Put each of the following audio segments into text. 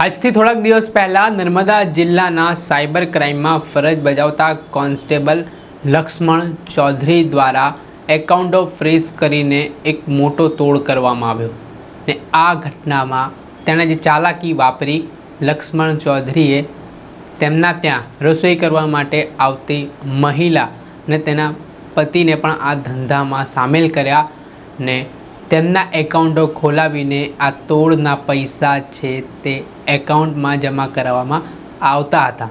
આજથી થોડાક દિવસ પહેલા નર્મદા જિલ્લાના સાયબર ક્રાઇમમાં ફરજ બજાવતા કોન્સ્ટેબલ લક્ષ્મણ ચૌધરી દ્વારા એકાઉન્ટો ફ્રીઝ કરીને એક મોટો તોડ કરવામાં આવ્યો ને આ ઘટનામાં તેણે જે ચાલાકી વાપરી, લક્ષ્મણ ચૌધરીએ તેમના ત્યાં રસોઈ કરવા માટે આવતી મહિલા ને તેના પતિને પણ આ ધંધામાં સામેલ કર્યા ને તેમના એકાઉન્ટો ખોલાવીને આ તોડના પૈસા છે તે એકાઉન્ટમાં જમા કરાવવામાં આવતા હતા.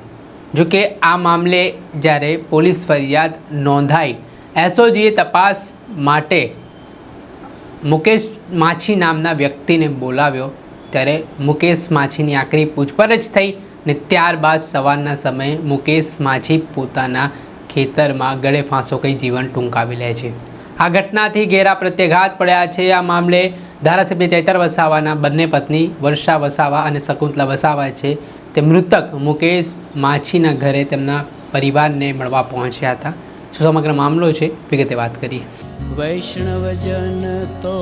જો કે આ મામલે જ્યારે પોલીસ ફરિયાદ નોંધાઈ, એસઓજીએ તપાસ માટે મુકેશ માછી નામના વ્યક્તિને બોલાવ્યો. ત્યારે મુકેશ માછીની આકરી પૂછપરછ થઈ ને ત્યારબાદ સવારના સમયે મુકેશ માછી પોતાના ખેતરમાં ગળે ફાંસો કંઈ જીવન ટૂંકાવી લે છે. આ ઘટનાથી ઘેરા પ્રત્યાઘાત પડ્યા છે. આ મામલે ધારાસભ્ય ચૈતર વસાવાના બંને પત્ની વર્ષા વસાવા અને શકુંતલા વસાવા છે. તે મૃતક મુકેશ માછીના ઘરે તેમના પરિવારને મળવા પહોંચ્યા હતા. શું સમગ્ર મામલો છે? વિગતે વાત કરીએ. વૈષ્ણવજન તો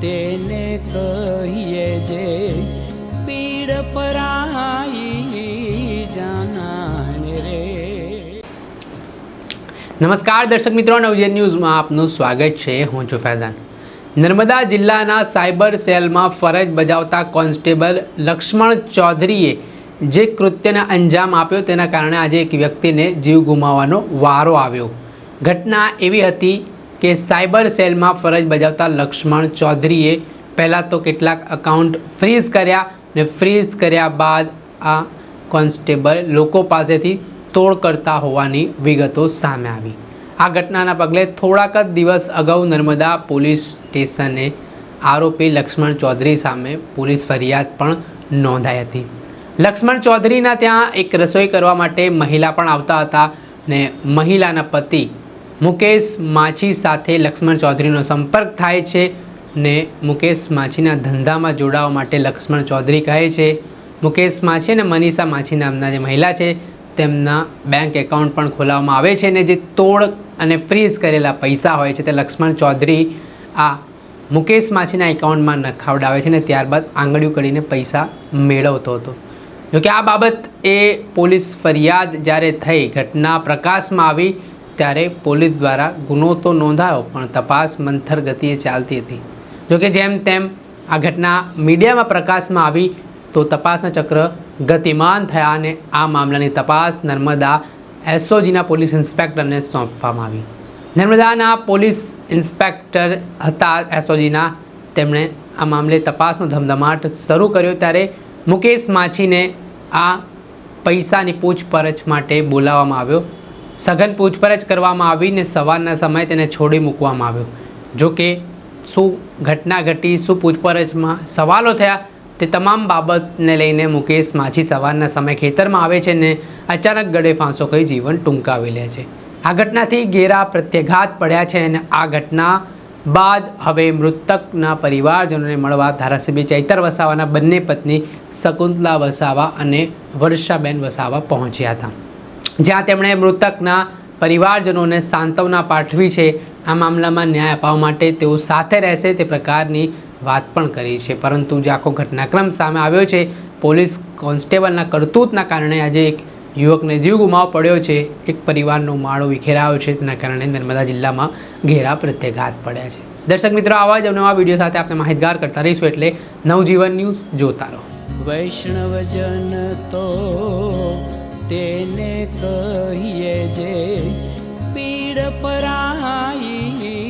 તેને કહીએ જે પીડ પરાઈ નમસ્કાર દર્શક મિત્રો નવજેન ન્યૂઝમાં આપનું સ્વાગત છે. હું છું ફૈઝાન. નર્મદા જિલ્લાના સાયબર સેલમાં ફરજ બજાવતા કોન્સ્ટેબલ લક્ષ્મણ ચૌધરીએ જે કૃત્યને અંજામ આપ્યો તેના કારણે આજે એક વ્યક્તિને જીવ ગુમાવવાનો વારો આવ્યો. ઘટના એવી હતી કે સાયબર સેલમાં ફરજ બજાવતા લક્ષ્મણ ચૌધરીએ પહેલાં તો કેટલાક અકાઉન્ટ ફ્રીઝ કર્યા ને ફ્રીઝ કર્યા બાદ આ કોન્સ્ટેબલ લોકો પાસેથી તોડ કરતા હોવાની વિગતો સામે આવી. આ ઘટનાના પગલે થોડાક જ દિવસ અગાઉ નર્મદા પોલીસ સ્ટેશને આરોપી લક્ષ્મણ ચૌધરી સામે પોલીસ ફરિયાદ પણ નોંધાઈ હતી. લક્ષ્મણ ચૌધરીના ત્યાં એક રસોઈ કરવા માટે મહિલા પણ આવતા હતા ને મહિલાના પતિ મુકેશ માછી સાથે લક્ષ્મણ ચૌધરીનો સંપર્ક થાય છે ને મુકેશ માછીના ધંધામાં જોડાવા માટે લક્ષ્મણ ચૌધરી કહે છે, મુકેશ માછી અને મનીષા માછી નામના જે મહિલા છે તેમના બેંક એકાઉન્ટ પણ ખોલાવવામાં આવે છે ને જે તોડ અને ફ્રીઝ કરેલા પૈસા હોય છે તે લક્ષ્મણ ચૌધરી આ મુકેશ માછીના એકાઉન્ટમાં નખાવડાવે છે ને ત્યારબાદ આંગળીઓ કરીને પૈસા મેળવતો હતો. જોકે આ બાબત એ પોલીસ ફરિયાદ જ્યારે થઈ, ઘટના પ્રકાશમાં આવી ત્યારે પોલીસ દ્વારા ગુનો તો નોંધાયો પણ તપાસ મંથર ગતિએ ચાલતી હતી. જોકે જેમ તેમ આ ઘટના મીડિયામાં પ્રકાશમાં આવી તો તપાસના ચક્ર ગતિમાન થયા અને આ મામલાની તપાસ નર્મદા એસઓજીના પોલીસ ઇન્સ્પેક્ટરને સોંપવામાં આવી. નર્મદાના પોલીસ ઇન્સ્પેક્ટર હતા એસઓજીના. તેમણે આ મામલે તપાસનો ધમધમાટ શરૂ કર્યો ત્યારે મુકેશ માછીને આ પૈસાની પૂછપરછ માટે બોલાવવામાં આવ્યો. સઘન પૂછપરછ કરવામાં આવી ને સવારના સમયે તેને છોડી મૂકવામાં આવ્યો. જો કે શું ઘટના ઘટી, શું પૂછપરછમાં સવાલો થયા તે તમામ બાબતને લઈને મુકેશ માછી સવારના સમયે ખેતરમાં આવે છે ને અચાનક ગળે ફાંસો કહી જીવન ટૂંકાવી લે છે. આ ઘટનાથી ઘેરા પ્રત્યાઘાત પડ્યા છે અને આ ઘટના બાદ હવે મૃતકના પરિવારજનોને મળવા ધારાસભ્ય ચૈતર વસાવાના બંને પત્ની શકુંતલા વસાવા અને વર્ષાબેન વસાવા પહોંચ્યા હતા. જ્યાં તેમણે મૃતકના પરિવારજનોને સાંત્વના પાઠવી છે. આ મામલામાં ન્યાય અપાવવા માટે તેઓ સાથે રહેશે તે પ્રકારની વાત પણ કરી છે. પરંતુ જે આખો ઘટનાક્રમ સામે આવ્યો છે, પોલીસ કોન્સ્ટેબલના કરતૂતના કારણે આજે એક યુવકને જીવ ગુમાવો પડ્યો છે. એક પરિવારનો માળો વિખેરાયો છે. તેના કારણે નર્મદા જિલ્લામાં ઘેરા પ્રત્યાઘાત પડ્યા છે. દર્શક મિત્રો, આવા જ નવા વીડિયો સાથે આપણે માહિતગાર કરતા રહીશું એટલે નવજીવન ન્યૂઝ જોતા રહો. વૈષ્ણવજન તો તેને કહીએ જે પીડ પરાઈ